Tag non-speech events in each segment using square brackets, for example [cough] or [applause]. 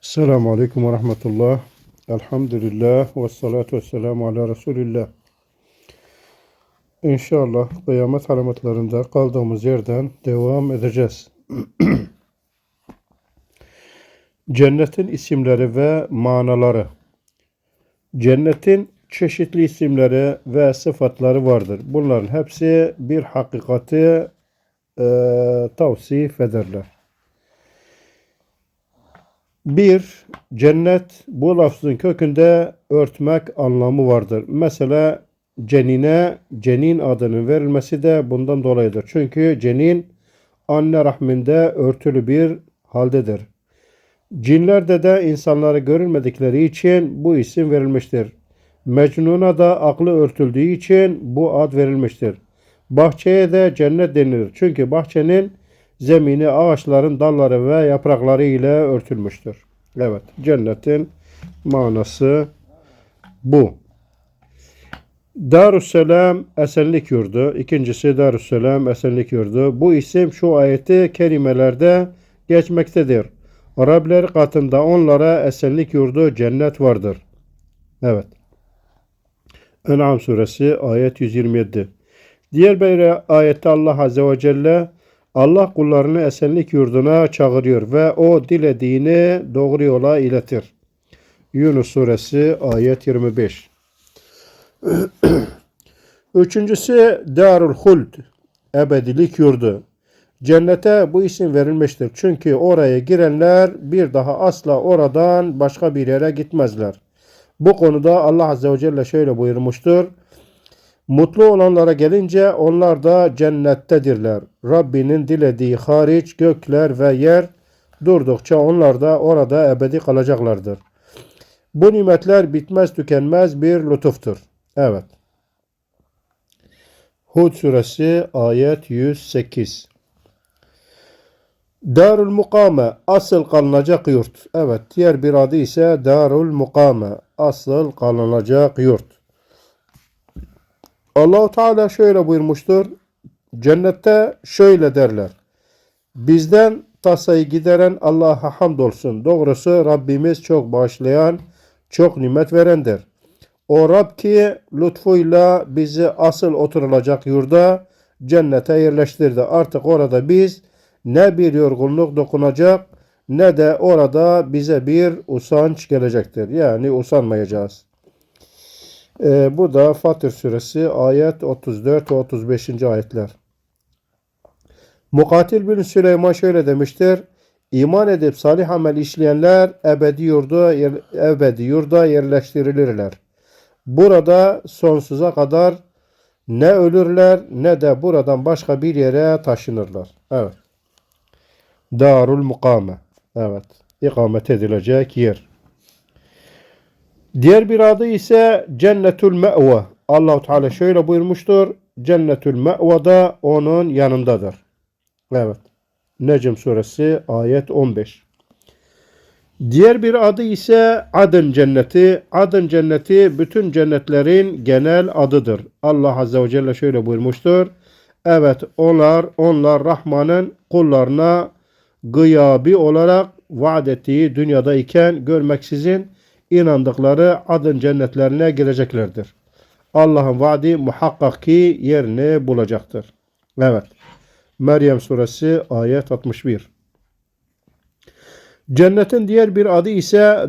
Selamun Aleyküm ve Rahmetullah. Elhamdülillah ve salatu ve selamu ala Resulillah. İnşallah kıyamet alametlerinde kaldığımız yerden devam edeceğiz. [clears throat] Cennetin isimleri ve manaları. Cennetin çeşitli isimleri ve sıfatları vardır. Bunların hepsi bir hakikati e, tavsif ederler. Bir, cennet bu lafzın kökünde örtmek anlamı vardır. Mesela cenine cenin adının verilmesi de bundan dolayıdır. Çünkü cenin anne rahminde örtülü bir haldedir. Cinlerde de insanları görülmedikleri için bu isim verilmiştir. Mecnun'a da aklı örtüldüğü için bu ad verilmiştir. Bahçeye de cennet denilir. Çünkü bahçenin zemini ağaçların dalları ve yaprakları ile örtülmüştür. Evet, cennetin manası bu. Darüsselam esenlik yurdu. İkincisi Darüsselam esenlik yurdu. Bu isim şu ayeti kelimelerde geçmektedir. Rableri katında onlara esenlik yurdu cennet vardır. Evet. En'am suresi ayet 127. Diğer bir ayette Allah Azze ve Celle Allah kullarını esenlik yurduna çağırıyor ve o dilediğini doğru yola iletir. Yunus suresi ayet 25. [clears throat] Üçüncüsü Darul Huld, ebedilik yurdu. Cennete bu isim verilmiştir. Çünkü oraya girenler bir daha asla oradan başka bir yere gitmezler. Bu konuda Allah Azze ve Celle şöyle buyurmuştur. Mutlu olanlara gelince onlar da cennettedirler. Rabbinin dilediği hariç gökler ve yer durdukça onlar da orada ebedi kalacaklardır. Bu nimetler bitmez tükenmez bir lütuftur. Evet. Hud suresi ayet 108. Darul Mukame asıl kalınacak yurt. Evet diğer bir adı ise Darul Mukame asıl kalınacak yurt. Allahu Teala şöyle buyurmuştur. Cennette şöyle derler. Bizden tasayı gideren Allah'a hamdolsun. Doğrusu Rabbimiz çok bağışlayan, çok nimet verendir. O Rab ki lütfuyla bizi asıl oturulacak yurda cennete yerleştirdi. Artık orada biz ne bir yorgunluk dokunacak ne de orada bize bir usanç gelecektir. Yani usanmayacağız. Ee, bu da Fatır suresi ayet 34 ve 35. ayetler. Mukatil bin Süleyman şöyle demiştir. İman edip salih amel işleyenler ebedi yurda, ebedi yurda yerleştirilirler. Burada sonsuza kadar ne ölürler ne de buradan başka bir yere taşınırlar. Evet. Darul mukame. Evet. İkamet edilecek yer. Diğer bir adı ise Cennetül Me've. Allahu Teala şöyle buyurmuştur. Cennetül Me've da onun yanındadır. Evet. Necm suresi ayet 15. Diğer bir adı ise Adın cenneti. Adın cenneti bütün cennetlerin genel adıdır. Allah Azze ve Celle şöyle buyurmuştur. Evet onlar, onlar Rahman'ın kullarına gıyabi olarak vaat ettiği dünyadayken görmeksizin inandıkları adın cennetlerine gireceklerdir. Allah'ın vaadi muhakkak ki yerini bulacaktır. Evet. Meryem suresi ayet 61. Cennetin diğer bir adı ise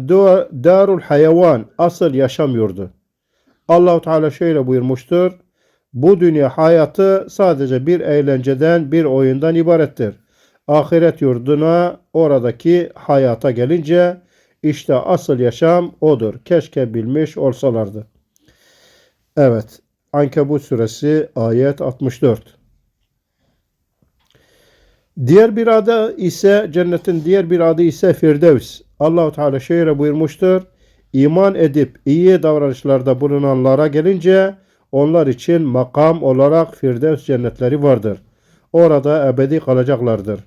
Darul Hayvan, asıl yaşam yurdu. Allahu Teala şöyle buyurmuştur. Bu dünya hayatı sadece bir eğlenceden, bir oyundan ibarettir. Ahiret yurduna, oradaki hayata gelince işte asıl yaşam odur. Keşke bilmiş olsalardı. Evet. Ankebut suresi ayet 64. Diğer bir adı ise cennetin diğer bir adı ise Firdevs. Allahu Teala şöyle buyurmuştur. İman edip iyi davranışlarda bulunanlara gelince onlar için makam olarak Firdevs cennetleri vardır. Orada ebedi kalacaklardır.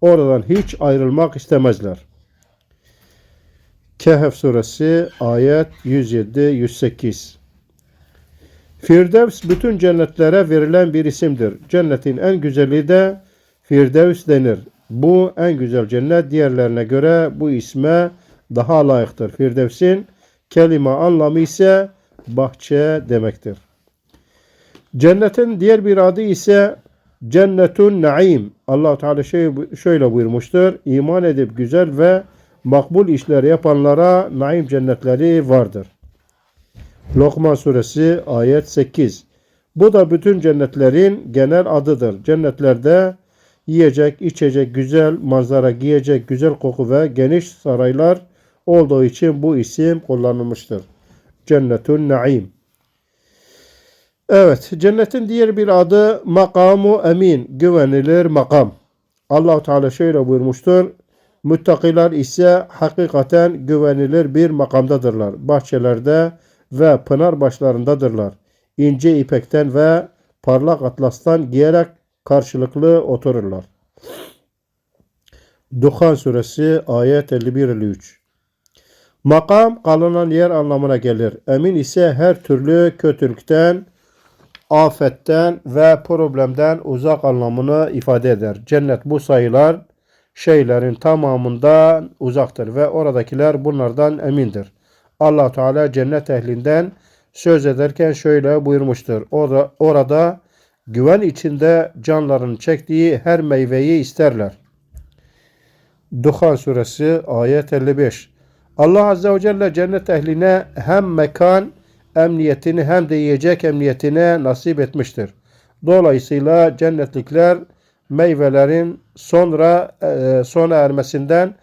Oradan hiç ayrılmak istemezler. Kehf suresi ayet 107-108 Firdevs bütün cennetlere verilen bir isimdir. Cennetin en güzeli de Firdevs denir. Bu en güzel cennet diğerlerine göre bu isme daha layıktır. Firdevs'in kelime anlamı ise bahçe demektir. Cennetin diğer bir adı ise Cennetun Naim. Allah Teala şöyle buyurmuştur. İman edip güzel ve makbul işler yapanlara naim cennetleri vardır. Lokman suresi ayet 8. Bu da bütün cennetlerin genel adıdır. Cennetlerde yiyecek, içecek, güzel manzara, giyecek güzel koku ve geniş saraylar olduğu için bu isim kullanılmıştır. Cennetun Naim. Evet, cennetin diğer bir adı makamu emin, güvenilir makam. Allah Teala şöyle buyurmuştur. Müttakiler ise hakikaten güvenilir bir makamdadırlar. Bahçelerde ve pınar başlarındadırlar. İnce ipekten ve parlak atlastan giyerek karşılıklı otururlar. Duhan suresi ayet 51-53 Makam kalınan yer anlamına gelir. Emin ise her türlü kötülükten, afetten ve problemden uzak anlamını ifade eder. Cennet bu sayılar şeylerin tamamından uzaktır ve oradakiler bunlardan emindir. allah Teala cennet ehlinden söz ederken şöyle buyurmuştur. Orada, orada güven içinde canların çektiği her meyveyi isterler. Duhan suresi ayet 55 Allah Azze ve Celle cennet ehline hem mekan emniyetini hem de yiyecek emniyetine nasip etmiştir. Dolayısıyla cennetlikler meyvelerin sonra e, sona ermesinden,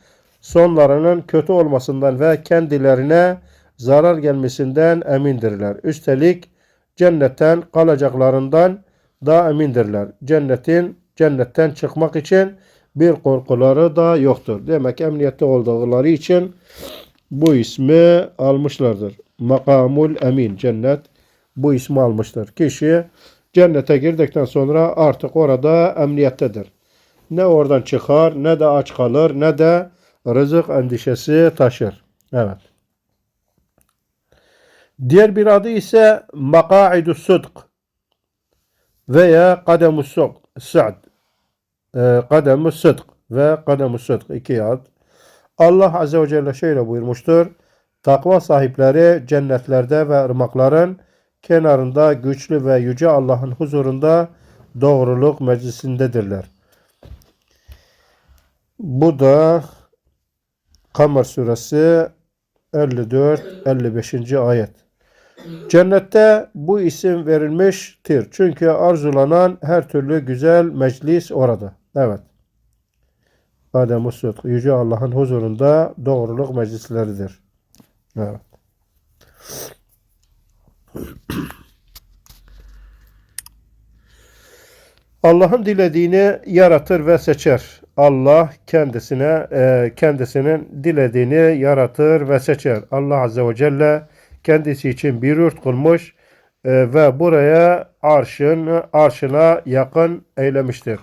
sonlarının kötü olmasından ve kendilerine zarar gelmesinden emindirler. Üstelik cennetten kalacaklarından da emindirler. Cennetin cennetten çıkmak için bir korkuları da yoktur. Demek emniyette oldukları için bu ismi almışlardır. Makamul emin cennet bu ismi almıştır. Kişi cennete girdikten sonra artık orada emniyettedir. Ne oradan çıkar ne de aç kalır ne de rızık endişesi taşır. Evet. Diğer bir adı ise makaidu sudk veya kademus sa'd. Kademus sıdk ve kademus sıdk iki ad. Allah Azze ve Celle şöyle buyurmuştur. Takva sahipleri cennetlerde ve ırmakların kenarında güçlü ve yüce Allah'ın huzurunda doğruluk meclisindedirler. Bu da Kamer suresi 54-55. ayet. Cennette bu isim verilmiştir. Çünkü arzulanan her türlü güzel meclis orada. Evet. Adem Usut, Yüce Allah'ın huzurunda doğruluk meclisleridir. Evet. Allah'ın dilediğini yaratır ve seçer. Allah kendisine e, kendisinin dilediğini yaratır ve seçer. Allah Azze ve Celle kendisi için bir yurt kurmuş e, ve buraya arşın arşına yakın eylemiştir.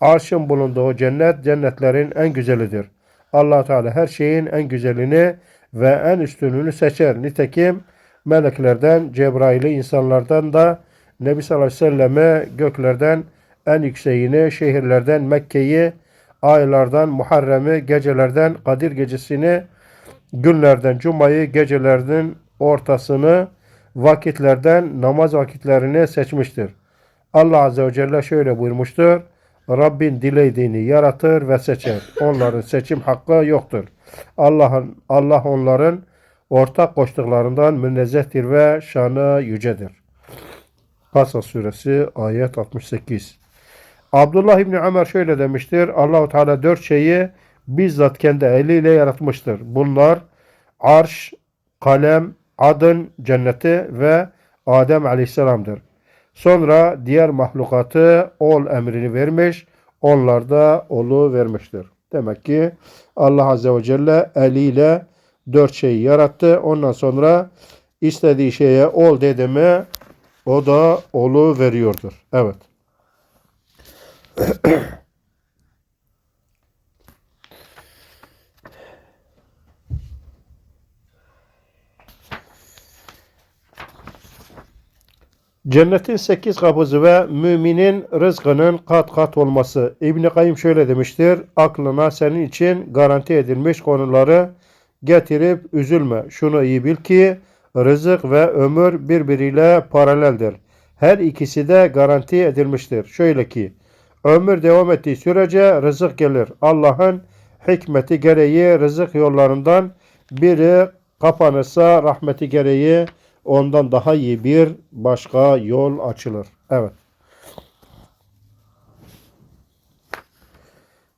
Arşın bulunduğu cennet cennetlerin en güzelidir. Allah Teala her şeyin en güzelini ve en üstününü seçer. Nitekim meleklerden, Cebrail'i insanlardan da Nebi sallallahu aleyhi ve selleme göklerden en yükseğini, şehirlerden Mekke'yi, aylardan Muharrem'i, gecelerden Kadir gecesini, günlerden Cuma'yı, gecelerden ortasını, vakitlerden namaz vakitlerini seçmiştir. Allah Azze ve Celle şöyle buyurmuştur. Rabbin dilediğini yaratır ve seçer. Onların seçim hakkı yoktur. Allah'ın Allah onların ortak koştuklarından münezzehtir ve şanı yücedir. Kasas suresi ayet 68. Abdullah İbni Ömer şöyle demiştir. Allahu Teala dört şeyi bizzat kendi eliyle yaratmıştır. Bunlar arş, kalem, adın, cenneti ve Adem aleyhisselamdır. Sonra diğer mahlukatı ol emrini vermiş, onlar da olu vermiştir. Demek ki Allah Azze ve Celle eliyle dört şeyi yarattı. Ondan sonra istediği şeye ol dedi mi o da olu veriyordur. Evet. Cennetin sekiz kapısı ve müminin rızkının kat kat olması. İbn-i Kayyım şöyle demiştir. Aklına senin için garanti edilmiş konuları getirip üzülme. Şunu iyi bil ki rızık ve ömür birbiriyle paraleldir. Her ikisi de garanti edilmiştir. Şöyle ki ömür devam ettiği sürece rızık gelir. Allah'ın hikmeti gereği rızık yollarından biri kapanırsa rahmeti gereği ondan daha iyi bir başka yol açılır. Evet.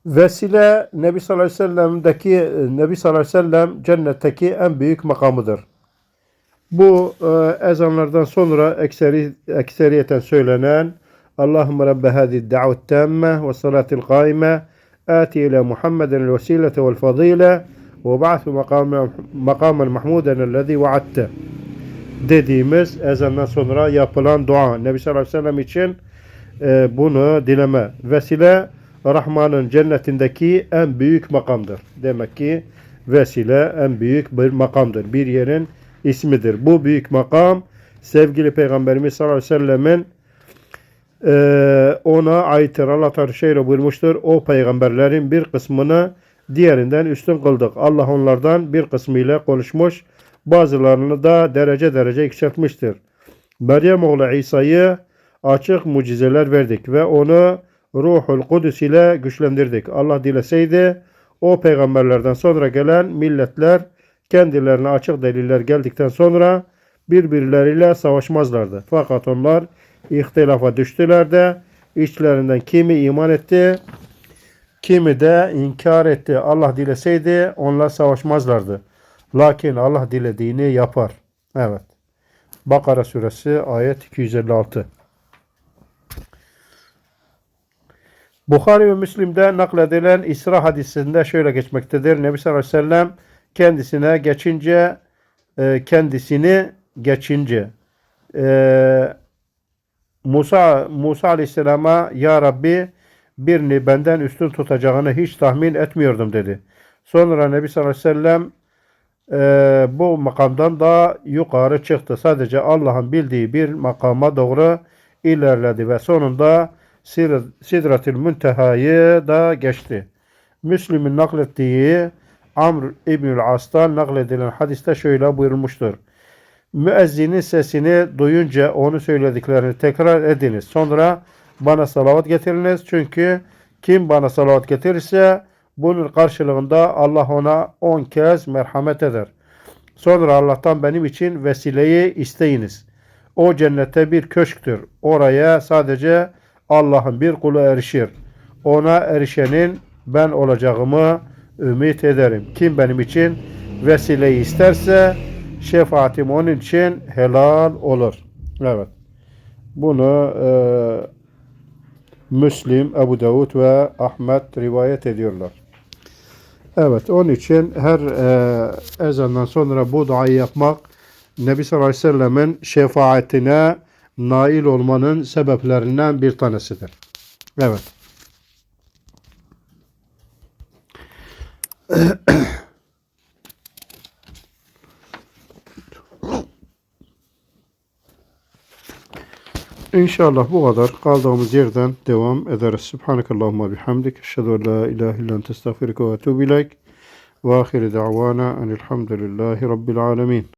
Vesile Nebi sallallahu aleyhi ve sellem'deki Nebi sallallahu aleyhi ve sellem cennetteki en büyük makamıdır. Bu e, ezanlardan sonra ekseri, ekseriyeten söylenen Allahümme Rabbe hadi da'vet tamme ve salatil kaime ati ila Muhammeden vesilete vel fadile ve ba'athu makamen mahmuden ellezî vaadte dediğimiz ezandan sonra yapılan dua. Nebi sallallahu aleyhi ve sellem için e, bunu dileme. Vesile Rahman'ın cennetindeki en büyük makamdır. Demek ki vesile en büyük bir makamdır. Bir yerin ismidir. Bu büyük makam sevgili Peygamberimiz sallallahu aleyhi ve sellemin e, ona aittir. Allah Teala buyurmuştur. O peygamberlerin bir kısmını diğerinden üstün kıldık. Allah onlardan bir kısmıyla konuşmuş. Bazılarını da derece derece yükseltmiştir. Meryem oğlu İsa'yı açık mucizeler verdik ve onu Ruhul Kudüs ile güçlendirdik. Allah dileseydi o peygamberlerden sonra gelen milletler kendilerine açık deliller geldikten sonra birbirleriyle savaşmazlardı. Fakat onlar ihtilafa düştüler de içlerinden kimi iman etti, kimi de inkar etti. Allah dileseydi onlar savaşmazlardı. Lakin Allah dilediğini yapar. Evet. Bakara suresi ayet 256. Bukhari ve Müslim'de nakledilen İsra hadisinde şöyle geçmektedir. Nebi sallallahu aleyhi ve sellem kendisine geçince e, kendisini geçince e, Musa Musa aleyhisselama ya Rabbi birini benden üstün tutacağını hiç tahmin etmiyordum dedi. Sonra Nebi sallallahu aleyhi ve sellem e, bu makamdan daha yukarı çıktı. Sadece Allah'ın bildiği bir makama doğru ilerledi ve sonunda Sidratül Münteha'yı da geçti. Müslim'in naklettiği Amr İbnül As'tan nakledilen hadiste şöyle buyurmuştur. Müezzinin sesini duyunca onu söylediklerini tekrar ediniz. Sonra bana salavat getiriniz. Çünkü kim bana salavat getirirse bunun karşılığında Allah ona on kez merhamet eder. Sonra Allah'tan benim için vesileyi isteyiniz. O cennette bir köşktür. Oraya sadece Allah'ın bir kulu erişir. Ona erişenin ben olacağımı ümit ederim. Kim benim için vesileyi isterse şefaatim onun için helal olur. Evet. Bunu e, Müslim, Ebu Davud ve Ahmet rivayet ediyorlar. Evet, onun için her e, ezandan sonra bu duayı yapmak Nebi sallallahu aleyhi ve sellemin şefaatine nail olmanın sebeplerinden bir tanesidir. Evet. [clears throat] İnşallah bu kadar. Kaldığımız yerden devam ederiz. Subhanakallahumma bihamdik. Eşhedü en la ilahe illen testağfiruke ve etûbü ileyk. Ve ahire da'vana enilhamdülillahi rabbil alemin.